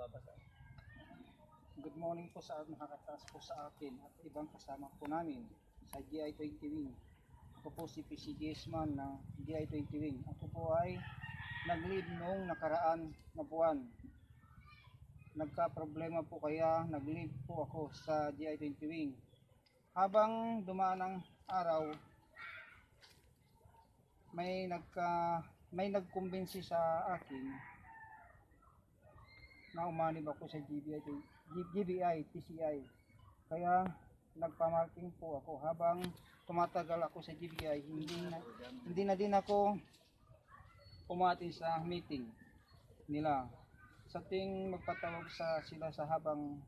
magbabasa. Good morning po sa nakakataas po sa akin at ibang kasama po namin sa GI-20 Wing. Ako po si PCGS man ng GI-20 Wing. Ako po ay nag-lead noong nakaraan na buwan. Nagka-problema po kaya nag-lead po ako sa GI-20 Wing. Habang dumaan ang araw, may nagka may nagkumbinsi sa akin na umanib ako sa GBI, GBI, TCI. Kaya nagpamarking po ako habang tumatagal ako sa GBI, hindi na, hindi na din ako umati sa meeting nila. Sa ting magpatawag sa sila sa habang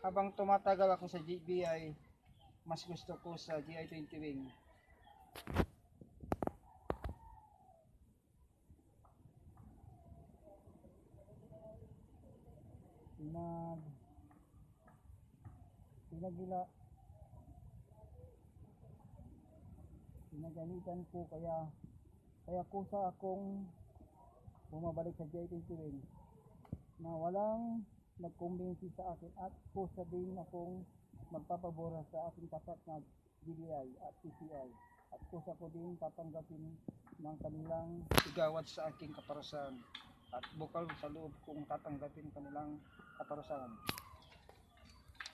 habang tumatagal ako sa GBI, mas gusto ko sa GI 20 Wing. Pinag pinagila. Pinagalitan ko kaya kaya kusa akong bumabalik sa JT Wing na walang nagkumbinsi sa akin at kusa din akong magpapabora sa aking tapat na GBI at PCI at kusa ko din tatanggapin ng kanilang igawat sa aking kaparasan at bukal sa loob kong tatanggapin kanilang kaparasan